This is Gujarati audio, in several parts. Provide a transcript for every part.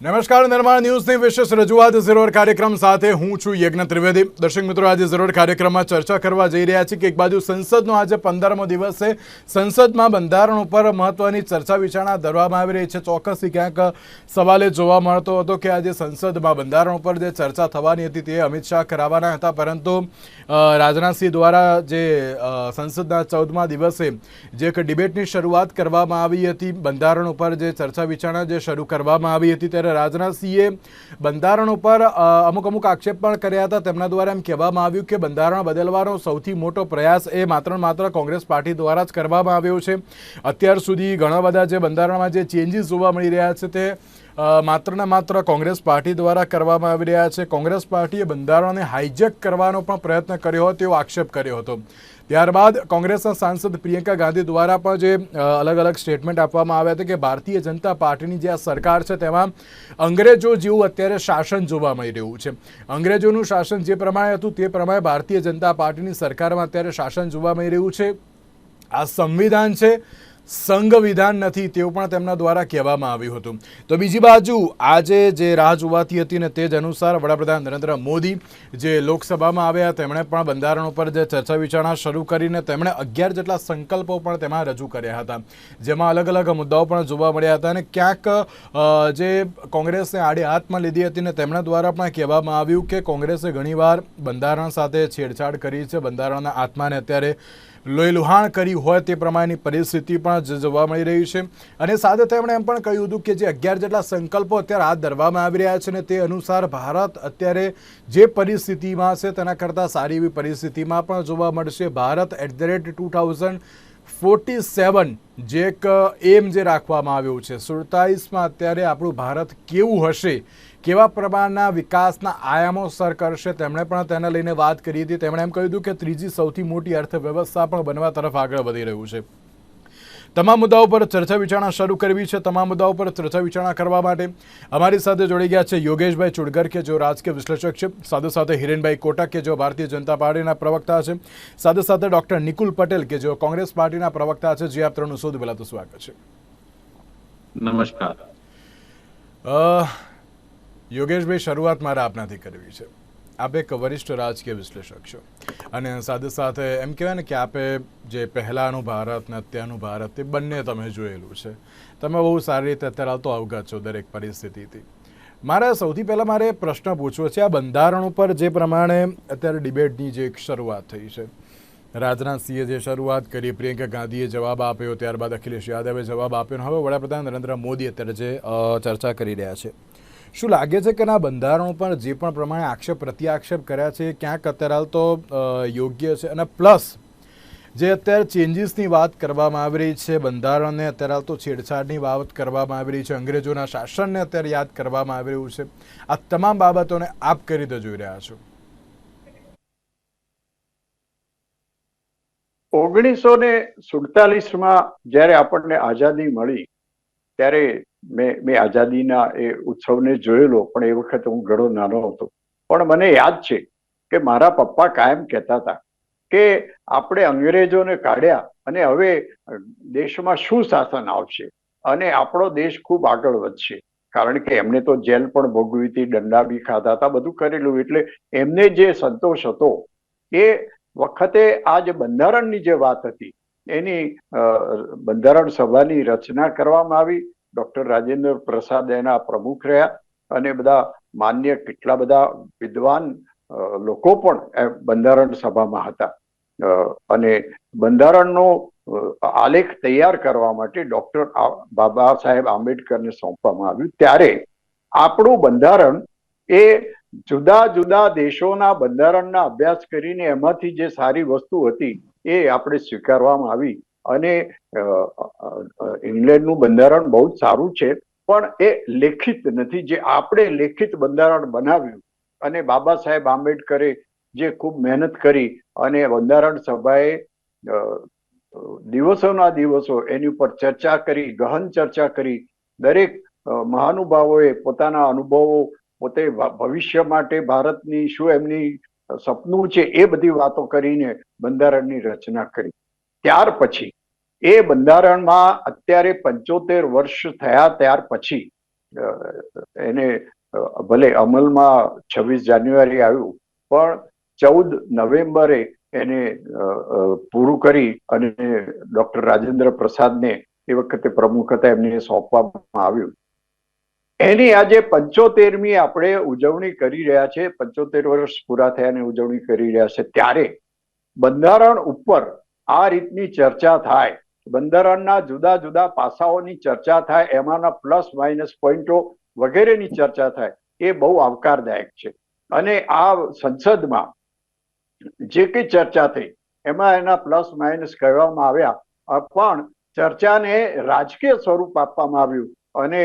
નમસ્કાર, નિર્માણ ન્યૂઝની વિશેષ રજૂઆત ઝીરોર કાર્યક્રમ સાથે હું છું યજ્ઞ ત્રિવેદી. દર્શક મિત્રો, આજે ઝીરોર કાર્યક્રમમાં ચર્ચા કરવા જઈ રહ્યા છીએ કે એક બાજુ સંસદનો આજે પંદરમો દિવસ છે. સંસદમાં બંધારણ ઉપર મહત્વની ચર્ચા વિચારણા ધરવામાં આવી રહી છે. ચોક્કસથી ક્યાંક સવાલે જોવા મળતો હતો કે આજે સંસદમાં બંધારણ ઉપર જે ચર્ચા થવાની હતી તે અમિત શાહ કરાવવાના હતા. પરંતુ રાજનાથસિંહ દ્વારા જે સંસદના ચૌદમા દિવસે જે એક ડિબેટની શરૂઆત કરવામાં આવી હતી, બંધારણ ઉપર જે ચર્ચા વિચારણા જે શરૂ કરવામાં આવી હતી, ત્યારે રાજનાથસિંહે બંધારણ ઉપર અમુક અમુક આક્ષેપ પણ કર્યા હતા. તેમના દ્વારા એમ કહેવામાં આવ્યું કે બંધારણ બદલવાનો સૌથી મોટો પ્રયાસ એ માત્ર માત્ર કોંગ્રેસ પાર્ટી દ્વારા જ કરવામાં આવ્યો છે. અત્યાર સુધી ઘણા બધા જે બંધારણમાં જે ચેન્જીસ જોવા મળી રહ્યા છે તે માત્ર ને માત્ર કોંગ્રેસ પાર્ટી દ્વારા કરવામાં આવી રહ્યા છે. કોંગ્રેસ પાર્ટીએ બંધારણને હાઇજેક કરવાનો પણ પ્રયત્ન કર્યો હતો, તેવો આક્ષેપ કર્યો હતો. ત્યારબાદ કોંગ્રેસના સાંસદ પ્રિયંકા ગાંધી દ્વારા પણ જે અલગ અલગ સ્ટેટમેન્ટ આપવામાં આવ્યા હતા કે ભારતીય જનતા પાર્ટીની જે આ સરકાર છે તેમાં અંગ્રેજો જેવું અત્યારે શાસન જોવા મળી રહ્યું છે. અંગ્રેજોનું શાસન જે પ્રમાણે હતું તે પ્રમાણે ભારતીય જનતા પાર્ટીની સરકારમાં અત્યારે શાસન જોવા મળી રહ્યું છે. આ સંવિધાન છે સંઘ વિધાન નથી તેવું પણ તેમના દ્વારા કહેવામાં આવ્યું હતું. તો બીજી બાજુ આજે જે રાહ જોવાતી હતી ને તે જ અનુસાર વડાપ્રધાન નરેન્દ્ર મોદી જે લોકસભામાં આવ્યા, તેમણે પણ બંધારણ ઉપર જે ચર્ચા વિચારણા શરૂ કરીને તેમણે અગિયાર જેટલા સંકલ્પો પણ તેમાં રજૂ કર્યા હતા. જેમાં અલગ અલગ મુદ્દાઓ પણ જોવા મળ્યા હતા અને ક્યાંક જે કોંગ્રેસને આડે હાથમાં લીધી હતી ને તેમના દ્વારા પણ કહેવામાં આવ્યું કે કોંગ્રેસે ઘણીવાર બંધારણ સાથે છેડછાડ કરી છે, બંધારણના આત્માને અત્યારે લોહીલુહાણ કરી હોય તે પ્રમાણેની પરિસ્થિતિ પણ જોવા મળી રહી છે. અને સાથે તેમણે એમ પણ કહ્યું હતું કે જે અગિયાર જેટલા સંકલ્પો અત્યારે હાથ ધરવામાં આવી રહ્યા છે અને તે અનુસાર ભારત અત્યારે જે પરિસ્થિતિમાં છે તેના કરતાં સારી એવી પરિસ્થિતિમાં પણ જોવા મળશે. Bharat at the rate two thousand forty seven જે એક, એમ જે રાખવામાં આવ્યું છે. સુડતાલીસમાં અત્યારે આપણું ભારત કેવું હશે? કેવા પ્રમાણના વિકાસના આયામો સર કરશે તેમણે પણ તેને લઈને વાત કરી હતી. તેમણે એમ કહ્યું હતું કે ત્રીજી સૌથી મોટી અર્થવ્યવસ્થા પણ બનવા તરફ આગળ વધી રહ્યું છે. તમામ મુદ્દાઓ પર ચર્ચા વિચારણા શરૂ કરવી છે તમામ મુદ્દાઓ પર ચર્ચા વિચારણા કરવા માટે અમારી સાથે જોડી ગયા છે યોગેશભાઈ ચુડગર કે જેઓ રાજકીય વિશ્લેષક છે. સાથે સાથે હિરેનભાઈ કોટક કે જેઓ ભારતીય જનતા પાર્ટીના પ્રવક્તા છે. સાથે સાથે ડોક્ટર નિકુલ પટેલ કે જેઓ કોંગ્રેસ પાર્ટીના પ્રવક્તા છે. જે આપ ત્રણનું સૌથી પહેલા તો સ્વાગત છે. નમસ્કાર. અ, યોગેશભાઈ, શરૂઆત મારે આપનાથી કરવી છે. આપ એક વરિષ્ઠ રાજકીય વિશ્લેષક છો. અને સાથે સાથે એમ કહેવાય ને કે આપે જે પહેલાંનું ભારત ને અત્યારનું ભારત એ બંને તમે જોયેલું છે. તમે બહુ સારી રીતે અત્યારે આવતો અવગત છો દરેક પરિસ્થિતિથી. મારે સૌથી પહેલાં મારે પ્રશ્ન પૂછવો છે. આ બંધારણ ઉપર જે પ્રમાણે અત્યારે ડિબેટની જે એક શરૂઆત થઈ છે. રાજનાથસિંહે જે શરૂઆત કરી, પ્રિયંકા ગાંધીએ જવાબ આપ્યો, ત્યારબાદ અખિલેશ યાદવે જવાબ આપ્યો. હવે વડાપ્રધાન નરેન્દ્ર મોદી અત્યારે જે ચર્ચા કરી રહ્યા છે. શું લાગે છે કે ના બંધારણ ઉપર જે પણ પ્રમાણે આક્ષેપ પ્રત્યાક્ષેપ કર્યા છે, ક્યાંક અત્યારે તો યોગ્ય છે? અને પ્લસ, જે અત્યારે ચેન્જીસની વાત કરવામાં આવી રહી છે, બંધારણને અત્યારે તો છેડછાડની બાબત કરવામાં આવી રહી છે, અંગ્રેજોના શાસનને અત્યારે યાદ કરવામાં આવી રહ્યું છે. આ તમામ બાબતોને આપ કઈ રીતે જોઈ રહ્યા છો? ઓગણીસો ને સુડતાલીસમાં જ્યારે આપણને આઝાદી મળી ત્યારે મેં મેં આઝાદીના એ ઉત્સવને જોયેલો, પણ એ વખતે હું ઘણો નાનો હતો. પણ મને યાદ છે કે મારા પપ્પા કાયમ કહેતા હતા કે આપણે અંગ્રેજોને કાઢ્યા અને હવે દેશમાં શું શાસન આવશે અને આપણો દેશ ખૂબ આગળ વધશે. કારણ કે એમને તો જેલ પણ ભોગવી હતી, દંડા બી ખાધા હતા, બધું કરેલું. એટલે એમને જે સંતોષ હતો એ વખતે આ જે બંધારણની જે વાત હતી એની બંધારણ સભાની રચના કરવામાં આવી. ડોક્ટર રાજેન્દ્ર પ્રસાદ એના પ્રમુખ રહ્યા અને બધા માન્ય કેટલા બધા વિદ્વાન લોકો પણ બંધારણ સભામાં હતા. અને બંધારણનો આલેખ તૈયાર કરવા માટે ડોક્ટર બાબા સાહેબ આંબેડકરને સોંપવામાં આવ્યું. ત્યારે આપણું બંધારણ એ જુદા જુદા દેશોના બંધારણના અભ્યાસ કરીને એમાંથી જે સારી વસ્તુ હતી એ આપણે સ્વીકારવામાં આવી. અને ઇંગ્લેન્ડનું બંધારણ બહુ જ સારું છે, પણ એ લેખિત નથી. જે આપણે લેખિત બંધારણ બનાવ્યું અને બાબા સાહેબ આંબેડકરે જે ખૂબ મહેનત કરી અને બંધારણ સભાએ દિવસોના દિવસો એની ઉપર ચર્ચા કરી, ગહન ચર્ચા કરી, દરેક મહાનુભાવોએ પોતાના અનુભવો, પોતે ભવિષ્ય માટે ભારતની શું એમની સપનું છે એ બધી વાતો કરીને બંધારણની રચના કરી. ત્યાર પછી, એ બંધારણમાં અત્યારે પંચોતેર વર્ષ થયા ત્યાર પછી એને ભલે અમલમાં છવ્વીસ જાન્યુઆરી આવ્યું, પણ ચૌદ નવેમ્બરે એને પૂરું કરી અને ડોક્ટર રાજેન્દ્ર પ્રસાદને એ વખતે પ્રમુખ હતા, એમને સોંપવામાં આવ્યું. એની આજે પંચોતેરમી આપણે ઉજવણી કરી રહ્યા છે, પંચોતેર વર્ષ પૂરા થયાની ઉજવણી કરી રહ્યા છે, ત્યારે બંધારણ ઉપર આ રીતની ચર્ચા થાય, બંધારણના જુદા જુદા પાસાઓની ચર્ચા થાય, એમાંના પ્લસ માઇનસ પોઈન્ટો વગેરેની ચર્ચા થાય, એ બહુ આવકારદાયક છે. અને આ સંસદમાં જે કઈ ચર્ચા થઈ, એમાં એના પ્લસ માઇનસ કહેવામાં આવ્યા પણ ચર્ચાને રાજકીય સ્વરૂપ આપવામાં આવ્યું. અને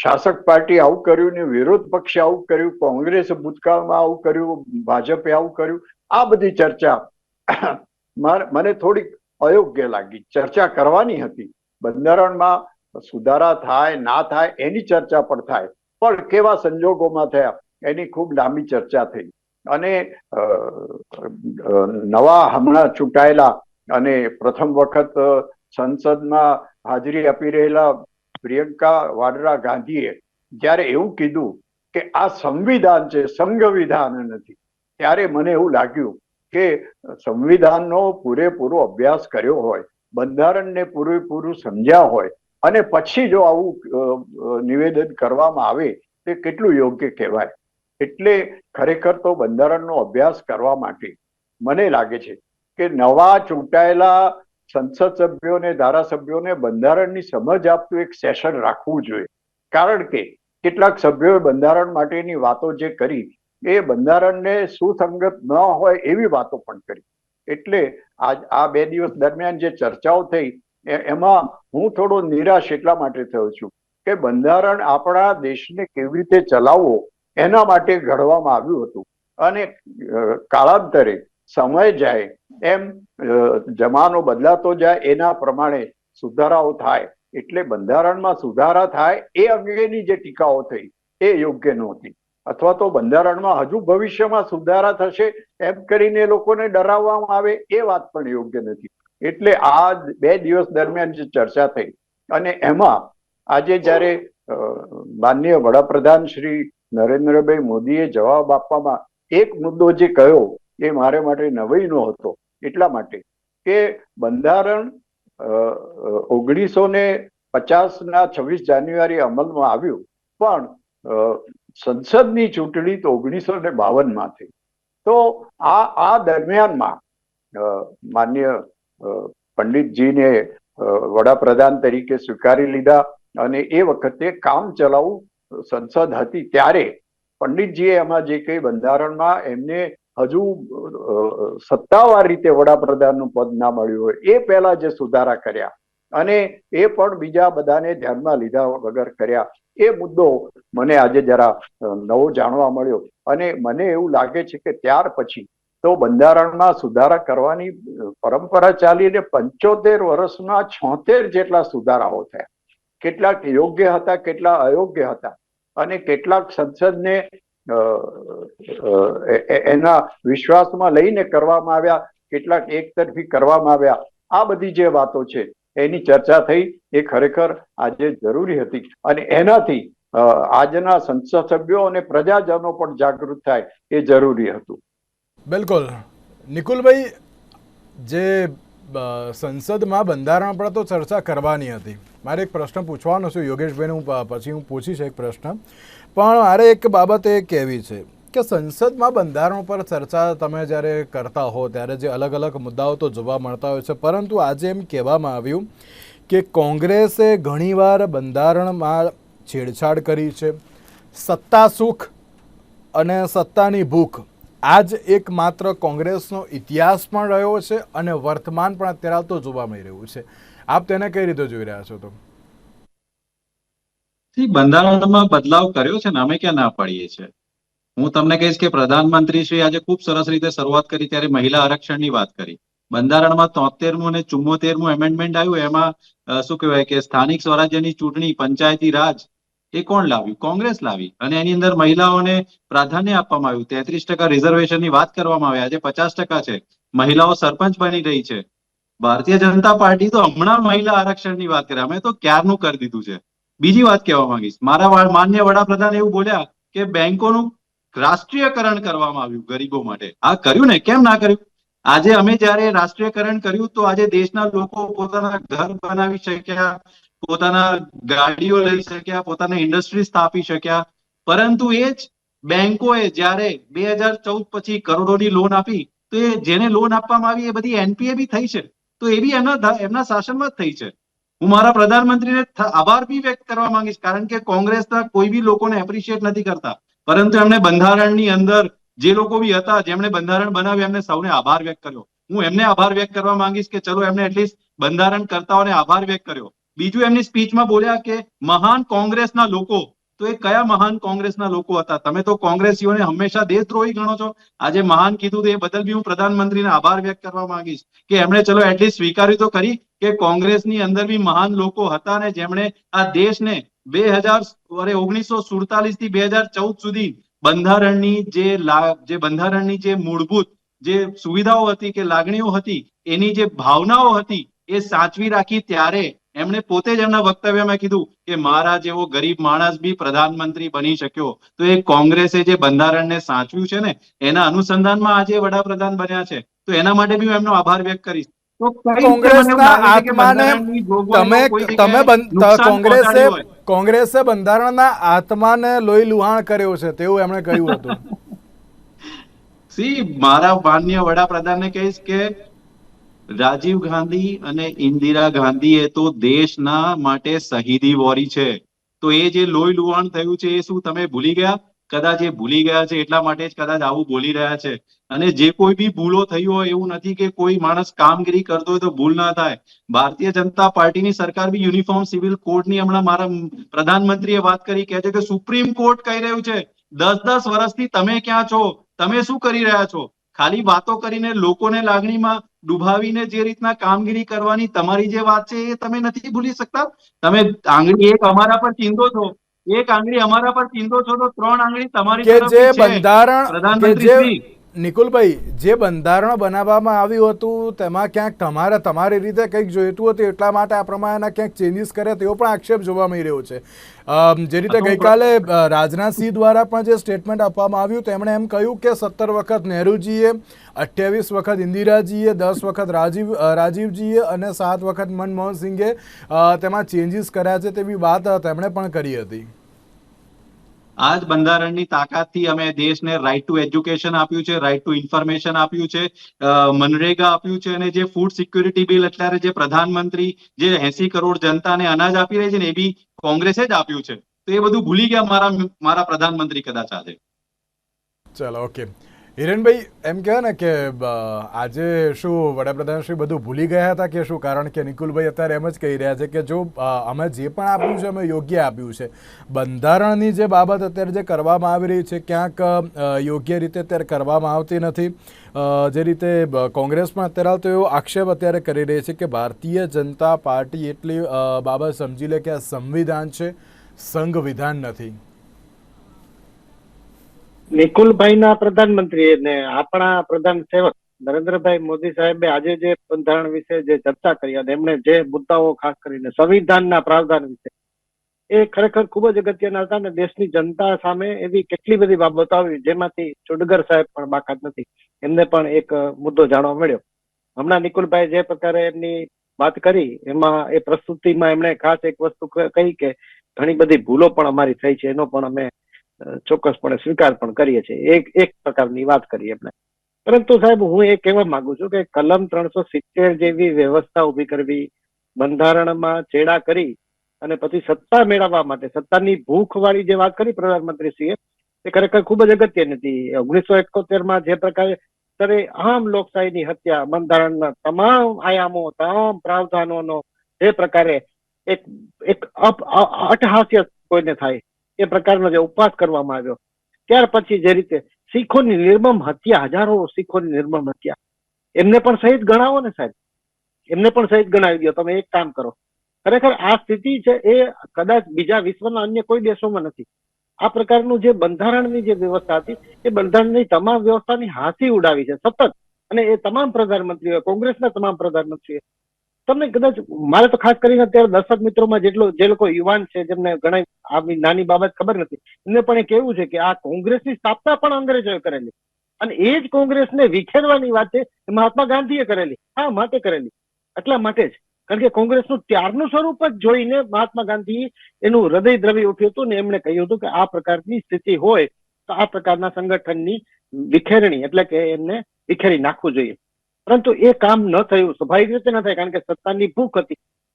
શાસક પાર્ટી આવું કર્યું ને વિરોધ પક્ષે આવું કર્યું, કોંગ્રેસે ભૂતકાળમાં આવું કર્યું, ભાજપે આવું કર્યું આ બધી ચર્ચા મને થોડીક અયોગ્ય લાગી. ચર્ચા કરવાની હતી. બંધારણમાં સુધારા થાય, ના થાય, એની ચર્ચા પણ થાય. પણ કેવા સંજોગોમાં થયા? એની ખૂબ લાંબી ચર્ચા થઈ. અને નવા હમણાં ચૂંટાયેલા અને પ્રથમ વખત સંસદમાં હાજરી આપી રહેલા પ્રિયંકા વાડરા ગાંધીએ જ્યારે એવું કીધું કે આ સંવિધાન છે સંઘવિધાન નથી. ત્યારે મને એવું લાગ્યું કે સંવિધાનનો પૂરેપૂરો અભ્યાસ કર્યો હોય, બંધારણને પૂરેપૂરું સમજ્યા હોય અને પછી જો આવું નિવેદન કરવામાં આવે, તે કેટલું યોગ્ય કહેવાય? એટલે ખરેખર તો બંધારણનો અભ્યાસ કરવા માટે મને લાગે છે કે નવા ચૂંટાયેલા સંસદ સભ્યોને, ધારાસભ્યોને બંધારણની સમજ આપતું એક સેશન રાખવું જોઈએ. કારણ કે કેટલાક સભ્યોએ બંધારણ માટેની વાતો જે કરી એ બંધારણને સુસંગત ન હોય એવી વાતો પણ કરી. એટલે આજ આ બે દિવસ દરમિયાન જે ચર્ચાઓ થઈ એમાં હું થોડો નિરાશ એટલા માટે થયો છું કે બંધારણ આપણા દેશને કેવી રીતે ચલાવવો એના માટે ઘડવામાં આવ્યું હતું. અને કાળાંતરે સમય જાય એમ જમાનો બદલાતો જાય એના પ્રમાણે સુધારાઓ થાય. એટલે બંધારણમાં સુધારા થાય એ અંગેની જે ટીકાઓ થઈ એ યોગ્ય નહોતી. અથવા તો બંધારણમાં હજુ ભવિષ્યમાં સુધારા થશે એમ કરીને લોકોને ડરાવવામાં આવે એ વાત પણ યોગ્ય નથી. એટલે આ બે દિવસ દરમિયાન જે ચર્ચા થઈ અને એમાં આજે જ્યારે માનનીય વડાપ્રધાન શ્રી નરેન્દ્રભાઈ મોદીએ જવાબ આપવામાં એક મુદ્દો જે કહ્યો એ મારે માટે નવીનો હતો એટલા માટે કે બંધારણ ઓગણીસો ને પચાસ ના છવ્વીસ જાન્યુઆરી અમલમાં આવ્યું. પણ સંસદની ચૂંટણી તો ઓગણીસો ને બાવનમાં થઈ તો આ આ દરમિયાનમાં માન્ય પંડિતજીને વડાપ્રધાન તરીકે સ્વીકારી લીધા અને એ વખતે કામ ચલાવું સંસદ હતી ત્યારે પંડિતજીએ એમાં જે કંઈ બંધારણમાં એમને હજુ સત્તાવાર રીતે વડાપ્રધાનનું પદ ના મળ્યું હોય, એ પહેલા જે સુધારા કર્યા અને એ પણ બીજા બધાને ધ્યાનમાં લીધા વગર કર્યા. એ મુદ્દો મને આજે જરા નવો જાણવા મળ્યો. અને મને એવું લાગે છે કે ત્યાર પછી તો બંધારણમાં સુધારા કરવાની પરંપરા ચાલી અને પંચોતેર વર્ષમાં છોતેર જેટલા સુધારાઓ થયા. કેટલાક યોગ્ય હતા, કેટલા અયોગ્ય હતા. અને કેટલાક સંસદને એના વિશ્વાસમાં લઈને કરવામાં આવ્યા, કેટલાક એકતરફી કરવામાં આવ્યા. આ બધી જે વાતો છે એની ચર્ચા થઈ, એ ખરેખર આજે જરૂરી હતી. અને એનાથી આજના સંસદ સભ્યો અને પ્રજાજનો પણ જાગૃત થાય, એ જરૂરી હતું. બિલકુલ. નિકુલભાઈ, જે સંસદમાં બંધારણ પર તો ચર્ચા કરવાની હતી. મારે એક પ્રશ્ન પૂછવાનો છે. યોગેશભાઈને હું પછી હું પૂછીશ એક પ્રશ્ન. પણ મારે એક બાબત એ કહેવી છે. કે સંસદમાં બંધારણ પર ચર્ચા તમે જ્યારે કરતા હો, ત્યારે જે અલગ અલગ મુદ્દાઓ તો જોવા મળતા હોય છે. પરંતુ આજે એમ કહેવામાં આવ્યું કે કોંગ્રેસે ઘણીવાર બંધારણમાં છેડછાડ કરી છે. સત્તા સુખ અને સત્તાની ભૂખ. આ જ એકમાત્ર કોંગ્રેસનો ઇતિહાસ પણ રહ્યો છે અને વર્તમાન પણ અત્યારે તો જોવા મળી રહ્યું છે. આપ તેને કઈ રીતે જોઈ રહ્યા છો તો બંધારણમાં બદલાવ કર્યો છે ને, અમે ક્યાં ના પાડીએ છીએ? હું તમને કહીશ કે પ્રધાનમંત્રી શ્રી આજે ખૂબ સરસ રીતે શરૂઆત કરી ત્યારે મહિલા આરક્ષણની વાત કરી. બંધારણમાં તોતેરમું અને ચુમ્મોતેરમું એમેન્ડમેન્ટ આવ્યું. એમાં શું કહેવાય કે સ્થાનિક સ્વરાજ્યની ચૂંટણી, પંચાયતી રાજ, એ કોણ લાવ્યું? કોંગ્રેસ લાવી. અને એની અંદર મહિલાઓને પ્રાધાન્ય આપવામાં આવ્યું. તેત્રીસ ટકા રિઝર્વેશનની વાત કરવામાં આવી. આજે પચાસ ટકા છે. મહિલાઓ સરપંચ બની રહી છે. ભારતીય જનતા પાર્ટી તો હમણાં મહિલા આરક્ષણની વાત કરે. અમે તો ક્યારનું કરી દીધું છે? બીજી વાત કહેવા માંગીશ. મારા માન્ય વડાપ્રધાન એવું બોલ્યા કે બેંકોનું રાષ્ટ્રીયકરણ કરવામાં આવ્યું ગરીબો માટે. આ કર્યું ને? કેમ ના કર્યું? આજે અમે જયારે રાષ્ટ્રીયકરણ કર્યું તો આજે દેશના લોકો પોતાના ઘર બનાવી શક્યા, પોતાના ગાડીઓ લઈ શક્યા, પોતાના ઇન્ડસ્ટ્રી સ્થાપી શક્યા. પરંતુ એ જ બેંકોએ જયારે બે હજાર ચૌદ પછી કરોડોની લોન આપી, તો એ જેને લોન આપવામાં આવી એ બધી એનપીએ બી થઈ છે. તો એ બી એમના એમના શાસનમાં જ થઈ છે. હું મારા પ્રધાનમંત્રીને આભાર બી વ્યક્ત કરવા માંગીશ, કારણ કે કોંગ્રેસના કોઈ બી લોકોને એપ્રિશિએટ નથી કરતા. પરંતુ એમણે બંધારણની અંદર જે લોકો બી હતા, જેમણે બંધારણ બનાવ્યું, એમને સૌને આભાર વ્યક્ત કર્યો. હું એમને આભાર વ્યક્ત કરવા માંગીશ કે ચલો એમને એટલીસ્ટ બંધારણ કરતાઓને આભાર વ્યક્ત કર્યો. બીજું એમની સ્પીચમાં બોલ્યા કે મહાન કોંગ્રેસના લોકો તો એ કયા મહાન કોંગ્રેસના લોકો હતા? તમે તો કોંગ્રેસીઓને હંમેશા દેશદ્રોહી ગણો છો. આજે મહાન કીધું એ બદલ બી હું પ્રધાનમંત્રીને આભાર વ્યક્ત કરવા માંગીશ કે એમણે ચલો એટલીસ્ટ સ્વીકાર્યું તો ખરી કે કોંગ્રેસની અંદર બી મહાન લોકો હતા ને જેમણે આ દેશને બે હજાર અરે ઓગણીસો સુડતાલીસથી બે હજાર ચૌદ સુધી બંધારણની જે જે બંધારણની જે મૂળભૂત જે સુવિધાઓ હતી કે લાગણીઓ હતી, એની જે ભાવનાઓ હતી એ સાચવી રાખી ત્યારે એમણે પોતે જ એમના વક્તવ્યમાં કીધું કે મારા જેવો ગરીબ માણસ બી પ્રધાનમંત્રી બની શક્યો. તો એ કોંગ્રેસે જે બંધારણને સાચવ્યું છે ને એના અનુસંધાનમાં આજે વડાપ્રધાન બન્યા છે. તો એના માટે બી હું એમનો આભાર વ્યક્ત કરીશ. કોંગ્રેસે બંધારણના આત્માને લોહી લુહાણ કર્યો છે તેવું એમણે કહ્યું હતું. સી મારા માન્ય વડાપ્રધાનને કહીશ કે રાજીવ ગાંધી અને ઇન્દિરા ગાંધીએ તો દેશના માટે શહીદી વોરી છે. તો એ જે લોહી લુહાણ થયું છે એ શું તમે ભૂલી ગયા? કદાચ એ ભૂલી ગયા છે, એટલા માટે જ કદાચ આવું બોલી રહ્યા છે. અને જે કોઈ બી ભૂલો થઈ હોય એવું નથી કે કોઈ માણસ કામગીરી કરતો હોય તો ભૂલ ના થાય. ભારતીય જનતા પાર્ટીની સરકાર બી યુનિફોર્મ સિવિલ કોડની હમણાં મારા પ્રધાનમંત્રીએ વાત કરી, કહે છે કે સુપ્રીમ કોર્ટ કહી રહ્યું છે, દસ દસ વર્ષથી તમે ક્યાં છો? તમે શું કરી રહ્યા છો? ખાલી વાતો કરીને લોકોને લાગણીમાં ડૂબાવીને જે રીતના કામગીરી કરવાની તમારી જે વાત છે એ તમે નથી ભૂલી શકતા તમે આંગળી એક અમારા પર ચીંધો છો એક આંગળી અમારા પર ચીંધો છો તો ત્રણ આંગળી તમારી જે બંધારણ પ્રધાનમંત્રી. નિકુલભાઈ જે બંધારણ બનાવવામાં આવ્યું હતું તેમાં ક્યાંક તમારે તમારી રીતે કંઈક જોઈતું હતું એટલા માટે આ પ્રમાણેના ક્યાંક ચેન્જીસ કરે તેવો પણ આક્ષેપ જોવા મળી રહ્યો છે. જે રીતે ગઈકાલે રાજનાથસિંહ દ્વારા પણ જે સ્ટેટમેન્ટ આપવામાં આવ્યું તેમણે એમ કહ્યું કે સત્તર વખત નહેરુજીએ અઠ્યાવીસ વખત ઇન્દિરાજીએ દસ વખત રાજીવ રાજીવજીએ અને સાત વખત મનમોહન સિંઘે તેમાં ચેન્જીસ કર્યા છે તેવી વાત તેમણે પણ કરી હતી. આ જ બંધારણની તાકાતથી અમે દેશને રાઇટ ટુ એજ્યુકેશન આપ્યું છે રાઇટ ટુ ઇન્ફોર્મેશન આપ્યું છે મનરેગા આપ્યું છે અને જે ફૂડ સિક્યુરિટી બિલ અત્યારે જે પ્રધાનમંત્રી જે એસી કરોડ જનતાને અનાજ આપી રહી છે ને એ બી કોંગ્રેસે જ આપ્યું છે. તો એ બધું ભૂલી ગયા મારા મારા પ્રધાનમંત્રી કદાચ આજે. ચલો ઓકે હિરેનભાઈ, એમ કહેવાય ને કે આજે શું વડાપ્રધાન શ્રી બધું ભૂલી ગયા હતા કે શું? કારણ કે નિકુલભાઈ અત્યારે એમ જ કહી રહ્યા છે કે જો અમે જે પણ આપ્યું છે, અમે યોગ્ય આપ્યું છે. બંધારણની જે બાબત અત્યારે જે કરવામાં આવી રહી છે, ક્યાંક યોગ્ય રીતે અત્યારે કરવામાં આવતી નથી. જે રીતે કોંગ્રેસમાં અત્યારે હાલ તો એવો આક્ષેપ અત્યારે કરી રહી છે કે ભારતીય જનતા પાર્ટી એટલી બાબત સમજી લે કે આ સંવિધાન છે, સંઘ વિધાન નથી. નિકુલભાઈના પ્રધાનમંત્રી અને આપણા પ્રધાન સેવક નરેન્દ્રભાઈ મોદી સાહેબે આજે જે બંધારણ વિશે જે ચર્ચા કરી અને એમણે જે મુદ્દાઓ ખાસ કરીને સંવિધાનના પ્રાવધાન વિશે, એ ખરેખર ખૂબ જ અગત્યના હતા અને દેશની જનતા સામે એવી કેટલી બધી બાબતો આવી જેમાંથી ચુડગર સાહેબ પણ બાકાત નથી. એમને પણ એક મુદ્દો જાણવા મળ્યો. હમણાં નિકુલભાઈ જે પ્રકારે એમની વાત કરી, એમાં એ પ્રસ્તુતિમાં એમણે ખાસ એક વસ્તુ કહી કે ઘણી બધી ભૂલો પણ અમારી થઈ છે, એનો પણ અમે ચોક્કસપણે સ્વીકાર પણ કરીએ છીએ. એક એક પ્રકારની વાત કરીએ આપણે. પરંતુ સાહેબ, હું એ કહેવા માંગુ છું કે કલમ ત્રણસો સિત્તેર જેવી વ્યવસ્થા ઊભી કરવી, બંધારણમાં ચેડા કરી અને પછી સત્તા મેળવવા માટે, સત્તાની ભૂખ વાળી જે વાત કરી પ્રધાનમંત્રીશ્રીએ, એ ખરેખર ખૂબ જ અગત્યની હતી. ઓગણીસો એકોતેરમાં જે પ્રકારે ત્યારે આમ લોકશાહીની હત્યા, બંધારણના તમામ આયામો, તમામ પ્રાવધાનોનો જે પ્રકારે એક એક અપ અટહાસ્ય કોઈને થાય એ પ્રકારનો જે ઉપવાસ કરવામાં આવ્યો. ત્યાર પછી જે રીતે શીખોની નિર્મમ હત્યા, હજારો શીખોની નિર્મમ હત્યા. એમને પણ શહીદ ગણાવો ને સાહેબ. એમને પણ શહીદ ગણાવી દો, તમે એક કામ કરો. ખરેખર આ સ્થિતિ છે એ કદાચ બીજા વિશ્વના અન્ય કોઈ દેશોમાં નથી. આ પ્રકારનું જે બંધારણની જે વ્યવસ્થા હતી, એ બંધારણની તમામ વ્યવસ્થાની હાથી ઉડાવી છે, સતત. અને એ તમામ પ્રધાનમંત્રીઓ કોંગ્રેસના તમામ પ્રધાનમંત્રીઓ તમને કદાચ, મારે તો ખાસ કરીને અત્યારે દર્શક મિત્રોમાં જેટલો, જે લોકો યુવાન છે, જેમને ઘણા આવી નાની બાબત ખબર નથી. એમને પણ એ કેવું છે કે આ કોંગ્રેસની સ્થાપના પણ અંગ્રેજોએ કરેલી. અને એ જ કોંગ્રેસને વિખેરવાની વાત છે એ મહાત્મા ગાંધીએ કરેલી. હા માટે કરેલી? એટલા માટે જ. કારણ કે કોંગ્રેસનું ત્યારનું સ્વરૂપ જ જોઈને મહાત્મા ગાંધી એનું હૃદય દ્રવી ઉઠ્યું હતું ને એમણે કહ્યું હતું કે આ પ્રકારની સ્થિતિ હોય તો આ પ્રકારના સંગઠનની વિખેરણી એટલે કે એમને વિખેરી નાખવું જોઈએ. પરંતુ એ કામ ન થયું. સ્વાભાવિક રીતે ન થાય કારણ કે સત્તાની ભૂખ હતી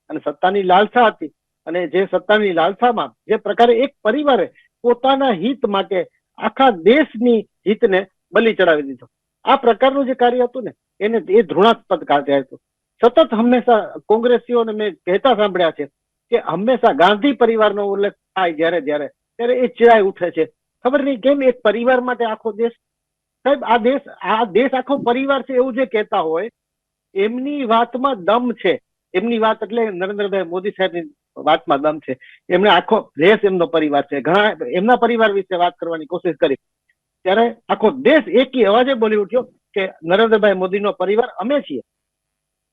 અને સત્તાની લાલસા હતી. અને જે સત્તાની લાલસામાં જે પ્રકારે એક પરિવારે પોતાના હિત માટે આખા દેશની હિતને બલી ચડાવી દીધો. આ પ્રકારનું જે કાર્ય હતું ને, એને એ ધૃણાસ્પદ કાર્ય હતું. સતત હંમેશા કોંગ્રેસીઓને મેં કહેતા સાંભળ્યા છે કે હંમેશા ગાંધી પરિવારનો ઉલ્લેખ થાય જ્યારે જ્યારે, ત્યારે એ ચિરાય ઉઠે છે. ખબર નહીં કેમ એક પરિવાર માટે આખો દેશ, સાહેબ, આ દેશ આ દેશ આખો પરિવાર છે એવું જે કહેતા હોય, એમની વાતમાં દમ છે. એમની વાત એટલે નરેન્દ્રભાઈ મોદી સાહેબની વાતમાં દમ છે. એમણે આખો દેશ એમનો પરિવાર છે. ઘણા એમના પરિવાર વિશે વાત કરવાની કોશિશ કરી. ત્યારે આખો દેશ એકી અવાજે બોલી ઉઠ્યો કે નરેન્દ્રભાઈ મોદીનો પરિવાર અમે છીએ.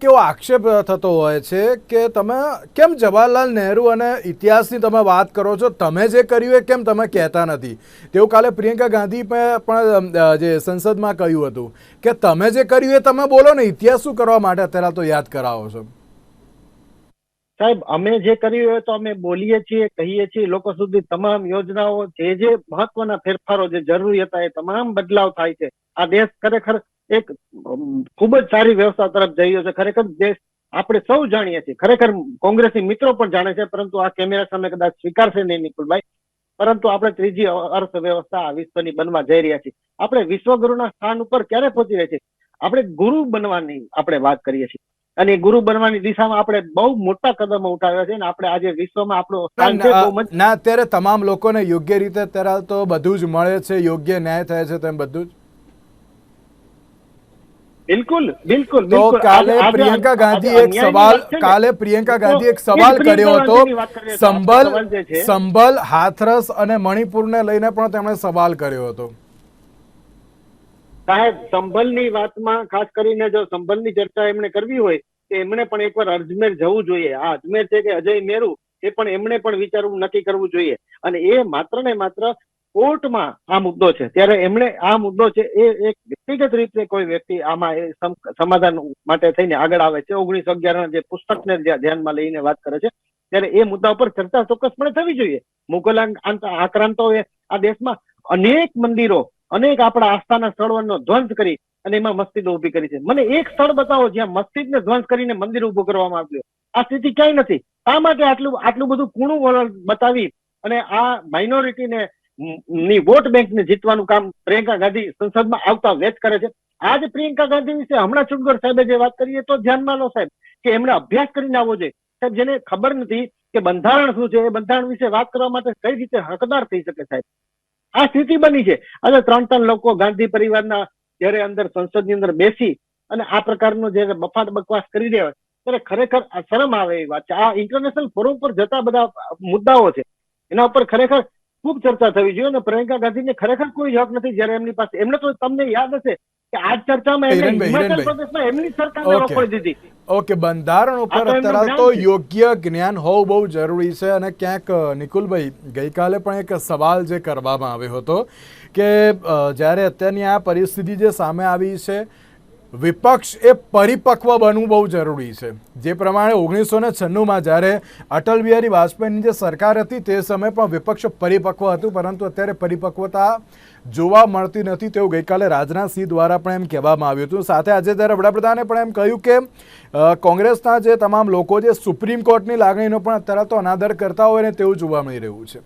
કેવો આક્ષેપ થતો હોય છે કે તમે કેમ જવાહરલાલ નહેરુ અને ઇતિહાસની તમે વાત કરો છો? તમે જે કર્યું એ કેમ તમે કહેતા નથી? તેવું કાલે પ્રિયંકા ગાંધી પણ જે સંસદમાં કહ્યું હતું કે તમે જે કર્યું એ તમે બોલો ને, ઇતિહાસ શું કરવા માટે અત્યારે તો યાદ કરાવો છો? સાહેબ, અમે જે કર્યું હોય તો અમે બોલીએ છીએ, કહીએ છીએ. લોકો સુધી તમામ યોજનાઓ, જે જે મહત્વના ફેરફારો જે જરૂરી હતા, એ તમામ બદલાવ થાય છે. આ દેશ ખરેખર એક ખૂબ જ સારી વ્યવસ્થા તરફ જઈ રહ્યો છે. ખરેખર દેશ, આપણે સૌ જાણીએ છીએ. ખરેખર કોંગ્રેસી મિત્રો પણ જાણે છે, પરંતુ આ કેમેરા સામે કદાચ સ્વીકારશે નહીં નિકુલભાઈ. પરંતુ આપણે ત્રીજી અર્થવ્યવસ્થા આ વિશ્વની બનવા જઈ રહ્યા છીએ. આપણે વિશ્વગુરુના સ્થાન ઉપર ક્યારે પહોંચી રહ્યા છીએ? આપણે ગુરુ બનવાની આપણે વાત કરીએ છીએ. અને ગુરુ બનવાની દિશામાં આપણે બહુ મોટા કદમ ઉઠાવ્યા છે અને આપણે આજે વિશ્વમાં આપણો ના અત્યારે તમામ લોકોને યોગ્ય રીતે અત્યારે તો બધું જ મળે છે યોગ્ય ન્યાય થાય છે તેમ બધું જ. બિલકુલ બિલકુલ તો કાલે પ્રિયંકા ગાંધી એક સવાલ ને, કાલે પ્રિયંકા ગાંધી એક સવાલ કર્યો હતો. સંભલ સંભલ હાથરસ અને મણિપુરને લઈને પણ તેમણે સવાલ કર્યો હતો. સાહેબ, સંભલની વાતમાં, ખાસ કરીને જો સંભલની ચર્ચા એમણે કરવી હોય, તો એમણે પણ એકવાર અજમેર જવું જોઈએ. આ અજમેર છે કે અજય મેરુ, એ પણ એમણે પણ વિચારવું નક્કી કરવું જોઈએ. અને એ માત્ર ને માત્ર કોર્ટમાં આ મુદ્દો છે. ત્યારે એમણે આ મુદ્દો છે, એ એક વ્યક્તિગત રીતે કોઈ વ્યક્તિ આમાં એ સમાધાન માટે થઈને આગળ આવે છે. ઓગણીસો અગિયાર જે પુસ્તકને ધ્યા- ધ્યાનમાં લઈને વાત કરે છે, ત્યારે એ મુદ્દા ઉપર ચર્ચા ચોક્કસપણે થવી જોઈએ. આંત- આક્રાંતોએ આ દેશમાં અનેક મંદિરો અનેક આપણા આસ્થાના સ્થળોનો ધ્વંસ કરી અને એમાં મસ્જિદો ઊભી કરી છે. મને એક સ્થળ બતાવો જ્યાં મસ્જિદને ધ્વંસ કરીને મંદિર ઊભું કરવામાં આવ્યું. આ સ્થિતિ ક્યાંય નથી. આ માટે આટલું આટલું બધું કૂણું વલણ બતાવી અને આ માઇનોરિટીને ની વોટ બેંકને જીતવાનું કામ પ્રિયંકા ગાંધી સંસદમાં આવતા વેચ કરે છે? આજ પ્રિયંકા ગાંધી વિશે હમણાં ચુનગર સાહેબે જે વાત કરીએ તો ધ્યાનમાં લો સાહેબ, કે એમણે અભ્યાસ કરીને આવવો જોઈએ. સાહેબ, જેને ખબર નથી કે બંધારણ શું છે, એ બંધારણ વિશે વાત કરવા માટે કઈ રીતે હકદાર થઈ શકે સાહેબ? આ સ્થિતિ બની છે. અને ત્રણ ત્રણ લોકો ગાંધી પરિવારના જયારે અંદર સંસદની અંદર બેસી અને આ પ્રકારનો જયારે બફાટ બકવાસ કરી રહ્યા હોય, ત્યારે ખરેખર શરમ આવે એવી વાત છે. આ ઇન્ટરનેશનલ ફોરમ પર જતા બધા મુદ્દાઓ છે. એના ઉપર ખરેખર ખૂબ ચર્ચા થવી જોઈએ અને પ્રિયંકા ગાંધીને ખરેખર કોઈ જવાબ નથી જ્યારે એમની પાસે. એમને તો તમને યાદ હશે કે આ ચર્ચામાં એમને હિમાચલ પ્રદેશમાં એમની સરકારને રોકડી દીધી. ઓકે બંધારણ ઉપર અત્યારે તો યોગ્ય જ્ઞાન હોવું બહુ જરૂરી છે. અને ક્યાંક નિકુલભાઈ ગઈકાલે પણ એક સવાલ જે કરવામાં આવ્યો હતો કે જ્યારે અત્યારની આ પરિસ્થિતિ જે સામે આવી છે વિપક્ષ એ પરિપક્વ બનવું બહુ જરૂરી છે. જે પ્રમાણે ઓગણીસો ને છન્નુંમાં જ્યારે અટલ બિહારી વાજપેયીની જે સરકાર હતી તે સમયે પણ વિપક્ષ પરિપક્વ હતું પરંતુ અત્યારે પરિપક્વતા જોવા મળતી નથી તેવું ગઈકાલે રાજનાથસિંહ દ્વારા પણ એમ કહેવામાં આવ્યું હતું. સાથે આજે જ્યારે વડાપ્રધાને પણ એમ કહ્યું કે કોંગ્રેસના જે તમામ લોકો જે સુપ્રીમ કોર્ટની લાગણીનો પણ અત્યારે તો અનાદર કરતા હોય ને તેવું જોવા મળી રહ્યું છે.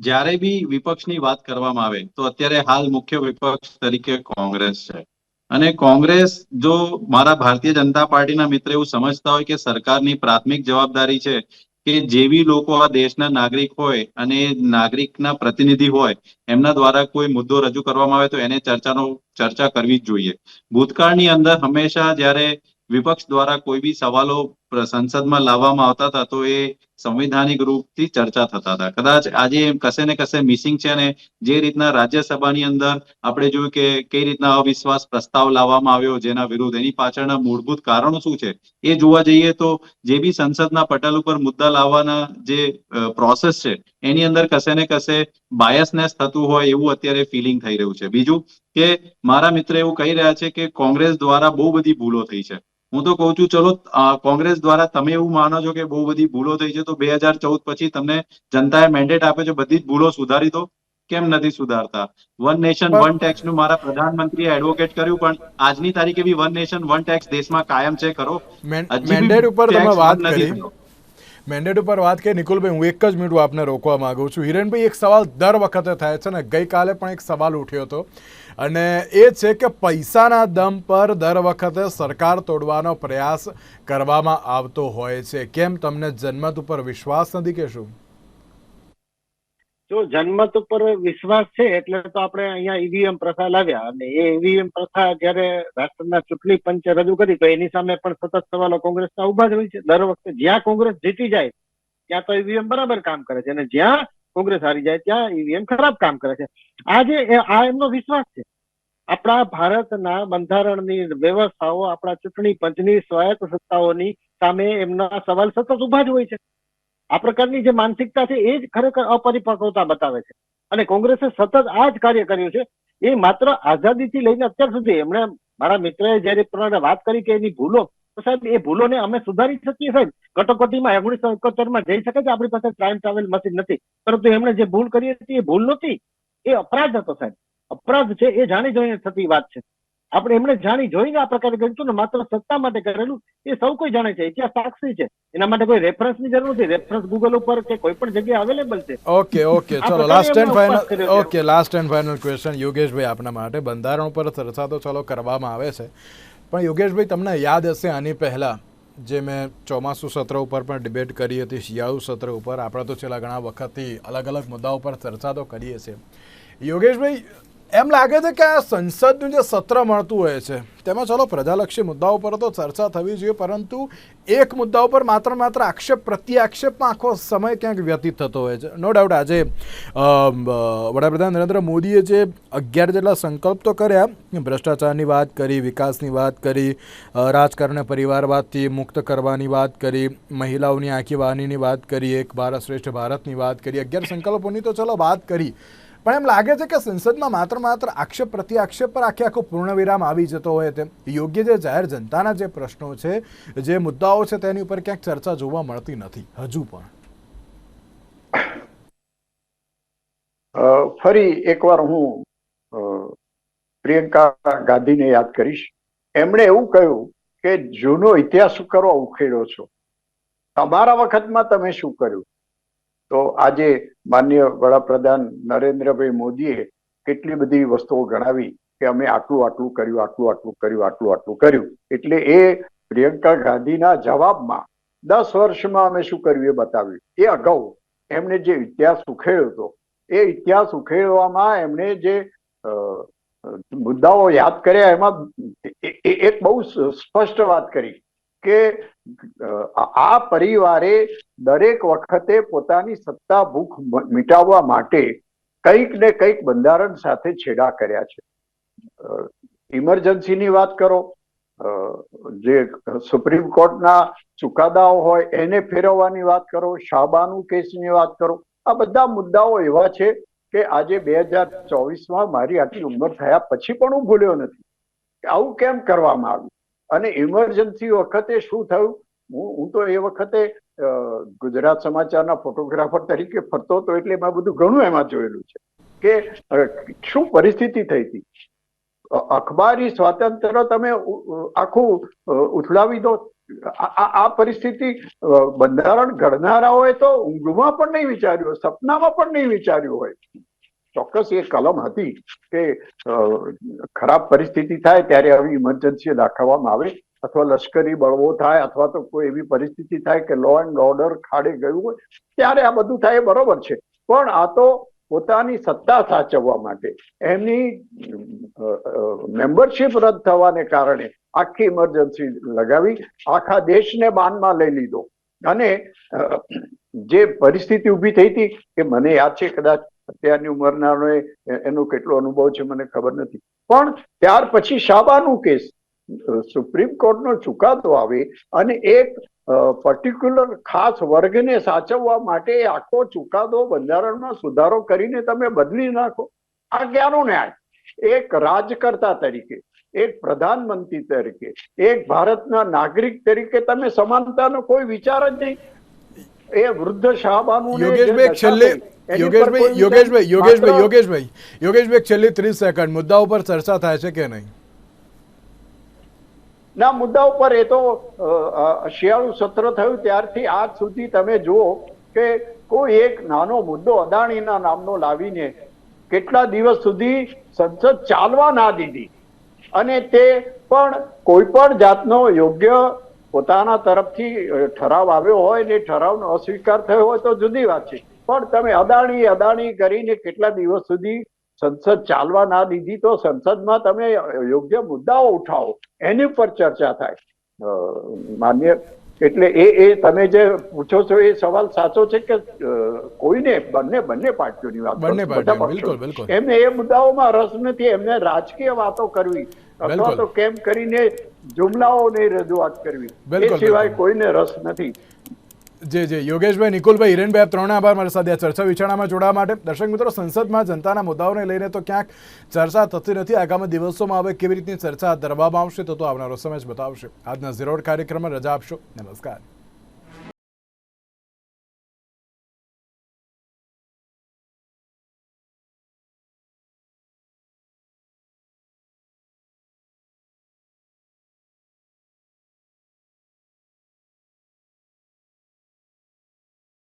જ્યારે બી વિપક્ષની વાત કરવામાં આવે, તો અત્યારે હાલ મુખ્ય વિપક્ષ તરીકે કોંગ્રેસ છે. અને કોંગ્રેસ જો મારા ભારતીય જનતા પાર્ટીના મિત્ર એવું સમજતા હોય કે સરકારની પ્રાથમિક જવાબદારી છે કે જેવી લોકો આ દેશના નાગરિક હોય અને નાગરિકના પ્રતિનિધિ હોય, એમના દ્વારા કોઈ મુદ્દો રજૂ કરવામાં આવે તો એને ચર્ચાનો, ચર્ચા કરવી જ જોઈએ. ભૂતકાળની અંદર હંમેશા જ્યારે વિપક્ષ દ્વારા કોઈ બી સવાલો સંસદમાં લાવવામાં આવતા હતા તો એ સંવિધાનિક રૂપથી ચર્ચા થતા હતા. કદાચ આજે એમ કશે ને કશે મિસિંગ છે અને જે રીતના રાજ્યસભાની અંદર આપણે જોયું કે કઈ રીતના અવિશ્વાસ પ્રસ્તાવ લાવવામાં આવ્યો જેના વિરુદ્ધ એની પાછળના મૂળભૂત કારણો શું છે એ જોવા જઈએ તો જે બી સંસદના પટલ ઉપર મુદ્દા લાવવાના જે પ્રોસેસ છે એની અંદર કશે ને કશે બાયસનેસ થતું હોય એવું અત્યારે ફિલિંગ થઈ રહ્યું છે. બીજું કે મારા મિત્ર એવું કહી રહ્યા છે કે કોંગ્રેસ દ્વારા બહુ બધી ભૂલો થઈ છે. હું તો કહું છું ચલો કોંગ્રેસ દ્વારા તમે એવું માનો છો કે બહુ બધી ભૂલો થઈ છે તો બે હજાર ચૌદ પછી તમને જનતાએ મેન્ડેટ આપ્યો છે બધી જ ભૂલો સુધારી દો. કેમ નથી સુધારતા? વન નેશન વન ટેક્સનું મારા પ્રધાનમંત્રીએ એડવોકેટ કર્યું પણ આજની તારીખે be one nation one tax દેશમાં કાયમ છે કરો મેન- મેન્ડેટ ઉપર તમે વાત નથી કરી. મેન્ડેટ ઉપર વાત કે નિકુલભાઈ હું એક જ મિનિટ આપને રોકવા માંગુ છું. હિરેનભાઈ એક સવાલ દર વખતે થાય છે ને ગઈકાલે પણ એક સવાલ ઉઠ્યો હતો. અને એ છે કે પૈસાના દમ પર દર વખતે સરકાર તોડવાનો પ્રયાસ કરવામાં આવતો હોય છે. કેમ તમને જન્મત ઉપર વિશ્વાસ નથી કે શું? જો જનમત ઉપર વિશ્વાસ છે, એટલે તો આપણે અહીંયા ઈવીએમ પ્રથા લાવ્યા અને એ ઈવીએમ પ્રથા જ્યારે રાષ્ટ્રના ચૂંટણી પંચે રજૂ કરી, તો એની સામે પણ સતત સવાલો કોંગ્રેસના ઊભા જ હોય છે. દર વખતે જ્યાં કોંગ્રેસ જીતી જાય, ત્યાં તો ઈવીએમ બરાબર કામ કરે છે. અને જ્યાં કોંગ્રેસ હારી જાય ત્યાં ઈવીએમ ખરાબ કામ કરે છે. આજે આ એમનો વિશ્વાસ છે. આપણા ભારતના બંધારણની વ્યવસ્થાઓ, આપણા ચૂંટણી પંચની સ્વાયત્ત સત્તાઓની સામે એમના સવાલ સતત ઊભા જ હોય છે. આ પ્રકારની જે માનસિકતા છે, એ જ ખરેખર અપરિપક્વતા બતાવે છે. અને કોંગ્રેસે સતત આ જ કાર્ય કર્યું છે. એ માત્ર આઝાદીથી લઈને અત્યાર સુધી એમણે, મારા મિત્રએ જ્યારે વાત કરી કે એની ભૂલો તો સાહેબ એ ભૂલોને અમે સુધારી શકીએ સાહેબ? કટોકટીમાં ઓગણીસો એકોતેરમાં જઈ શકે છે? આપણી પાસે ટાઈમ ટ્રાવેલ મશીન નથી. પરંતુ એમણે જે ભૂલ કરી હતી એ ભૂલ નહોતી. એ અપરાધ હતો સાહેબ. અપરાધ છે એ જાણી જોઈને થતી વાત છે. આપણે એમણે જાણી જોઈને આ પ્રકારે કર્યું હતું ને માત્ર સત્તા માટે કરેલું એ સૌ કોઈ જાણે છે. ઇતિહાસ સાક્ષી છે? એના માટે કોઈ રેફરન્સની જરૂર નથી. રેફરન્સ ગૂગલ ઉપર કે કોઈ પણ જગ્યાએ અવેલેબલ છે. Okay okay. ચલો last and final okay last and final question યોગેશભાઈ આપના માટે બંધારણ ઉપર સરસા તો ચલો કરવામાં આવે છે. પણ યોગેશભાઈ, તમને યાદ હશે આની પહેલાં જે મેં ચોમાસું સત્ર ઉપર પણ ડિબેટ કરી હતી, શિયાળુ સત્ર ઉપર. આપણે તો છેલ્લા ઘણા વખતથી અલગ અલગ મુદ્દાઓ પર ચર્ચા તો કરીએ છીએ. યોગેશભાઈ એમ લાગે છે કે આ સંસદનું જે સત્ર મળતું હોય છે, તેમાં ચલો પ્રજાલક્ષી મુદ્દાઓ પર તો ચર્ચા થવી જોઈએ, પરંતુ એક મુદ્દા ઉપર માત્ર માત્ર આક્ષેપ, પ્રત્યાક્ષેપમાં આખો સમય ક્યાંક વ્યતીત થતો હોય છે. નો ડાઉટ આજે વડાપ્રધાન નરેન્દ્ર મોદીએ જે અગિયાર જેટલા સંકલ્પ તો કર્યા, ભ્રષ્ટાચારની વાત કરી, વિકાસની વાત કરી રાજકારણને પરિવારવાદથી મુક્ત કરવાની વાત કરી, મહિલાઓની આંખી વાહનીની વાત કરી, એક ભારત શ્રેષ્ઠ ભારતની વાત કરી, અગિયાર સંકલ્પોની તો ચલો વાત કરી. પણ એમ લાગે છે કે સંસદમાં માત્ર માત્ર આક્ષેપ પ્રતિ આક્ષેપ પર આખે આખો પૂર્ણ વિરામ આવી જતો હોય તેમ. યોગ્ય જે જાહેર જનતાના જે પ્રશ્નો છે, જે મુદ્દાઓ છે તેની ઉપર ક્યાંક ચર્ચા જોવા મળતી નથી. હજુ પણ. ફરી એકવાર હું પ્રિયંકા ગાંધીને યાદ કરીશ. એમણે એવું કહ્યું કે જૂનો ઇતિહાસ કરવા ઉખેડો છો. તમારા વખતમાં તમે શું કર્યું? તો આજે માન્ય વડાપ્રધાન નરેન્દ્રભાઈ મોદીએ કેટલી બધી વસ્તુઓ ગણાવી કે અમે આટલું આટલું કર્યું, આટલું આટલું કર્યું, આટલું આટલું કર્યું. એટલે એ પ્રિયંકા ગાંધીના જવાબમાં દસ વર્ષમાં અમે શું કર્યું એ બતાવ્યું. એ અગાઉ એમણે જે ઇતિહાસ ઉખેડ્યો હતો, એ ઇતિહાસ ઉખેડવામાં એમણે જે મુદ્દાઓ યાદ કર્યા એમાં એક બહુ સ્પષ્ટ વાત કરી. કે આ પરિવારે દરેક વખતે પોતાની સત્તા ભૂખ મિટાવવા માટે કંઈક ને કંઈક બંધારણ સાથે છેડા કર્યા છે. ઇમરજન્સીની વાત કરો જે સુપ્રીમ કોર્ટના ચુકાદાઓ હોય એને ફેરવવાની વાત કરો શાબાનું કેસની વાત કરો, આ બધા મુદ્દાઓ એવા છે કે આજે બે હજાર ચોવીસમાં મારી આટલી ઉંમર થયા પછી પણ હું ભૂલ્યો નથી. આવું કેમ કરવામાં આવ્યું? અને ઇમરજન્સી વખતે શું થયું? હું હું તો એ વખતે ગુજરાત સમાચારના ફોટોગ્રાફર તરીકે ફરતો હતો એટલે મેં બધું ઘણું એમાં જોયેલું છે. કે શું પરિસ્થિતિ થઈ હતી? અખબારી સ્વાતંત્ર્ય તમે આખું ઉથલાવી દો. આ પરિસ્થિતિ બંધારણ ઘડનારાઓએ તો ઊંઘમાં પણ નહીં વિચાર્યું સપનામાં પણ નહીં વિચાર્યું હોય. ચોક્કસ એ કલમ હતી કે ખરાબ પરિસ્થિતિ થાય ત્યારે આવી ઇમરજન્સી દાખવવામાં આવે અથવા લશ્કરી બળવો થાય અથવા તો કોઈ એવી પરિસ્થિતિ થાય કે લો એન્ડ ઓર્ડર ખાડે ગયું હોય, ત્યારે આ બધું થાય બરોબર છે. પણ આ તો પોતાની સત્તા સાચવવા માટે, એમની મેમ્બરશીપ રદ થવાને કારણે આખી ઇમરજન્સી લગાવી, આખા દેશને બાનમાં લઈ લીધો. અને જે પરિસ્થિતિ ઊભી થઈ હતી કે મને યાદ છે કદાચ અત્યારની ઉંમરના એનો કેટલો અનુભવ છે મને ખબર નથી. પણ ત્યાર પછી શાબાનું કેસ. સુપ્રીમ કોર્ટનો ચુકાદો આવે અને એક પર્ટિક્યુલર ખાસ વર્ગને સાચવવા માટે આખો ચુકાદો બંધારણમાં સુધારો કરીને તમે બદલી નાખો. આ ક્યાંનો ન્યાય? એક રાજકર્તા તરીકે, એક પ્રધાનમંત્રી તરીકે, એક ભારતના નાગરિક તરીકે તમે સમાનતાનો કોઈ વિચાર જ નહીં. એ વૃદ્ધ શાહબાનું યોગેશભાઈ છેલ્લે યોગેશભાઈ યોગેશભાઈ યોગેશભાઈ યોગેશભાઈ યોગેશભાઈ છેલ્લી ત્રીસ સેકન્ડ મુદ્દા ઉપર ચર્ચા થાય છે કે નહીં? ના મુદ્દા ઉપર એ તો શિયાળુ સત્ર થયું ત્યારથી આજ સુધી તમે જુઓ કે કોઈ એક નાનો મુદ્દો અદાણીના નામનો લાવીને કેટલા દિવસ સુધી સંસદ ચાલવા ના દીધી. અને તે પણ કોઈ પણ જાતનો યોગ્ય પોતાના તરફથી ઠરાવ આવ્યો હોય ને ઠરાવનો અસ્વીકાર થયો હોય તો જુદી વાત છે. પણ તમે અદાણી અદાણી કરીને કેટલા દિવસ સુધી સંસદ ચાલવા ના દીધી તો સંસદમાં તમે યોગ્ય મુદ્દાઓ ઉઠાવો. એની ઉપર ચર્ચા થાય. માન્ય એટલે એ એ તમે જે પૂછો છો એ સવાલ સાચો છે કે કોઈને બંને બંને પાર્ટીઓની વાત બંને બિલકુલ. એમને એ મુદ્દાઓમાં રસ નથી. એમને રાજકીય વાતો કરવી. અથવા તો કેમ કરીને જુમલાઓની રજૂઆત કરવી. એ સિવાય કોઈને રસ નથી. જે જે. યોગેશભાઈ નિકુલભાઈ હિરેનભાઈ ત્રણે આભાર મારી સાથે આ ચર્ચા વિચારણામાં જોડાવા માટે. દર્શક મિત્રો સંસદમાં જનતાના મુદ્દાઓને લઈને તો ક્યાંક ચર્ચા થતી નથી. આગામી દિવસોમાં હવે કેવી રીતની ચર્ચા ધરવામાં આવશે તો તો આવનારો સમય જ બતાવશે. આજના ઝીરોડ કાર્યક્રમમાં રજા આપશો. નમસ્કાર.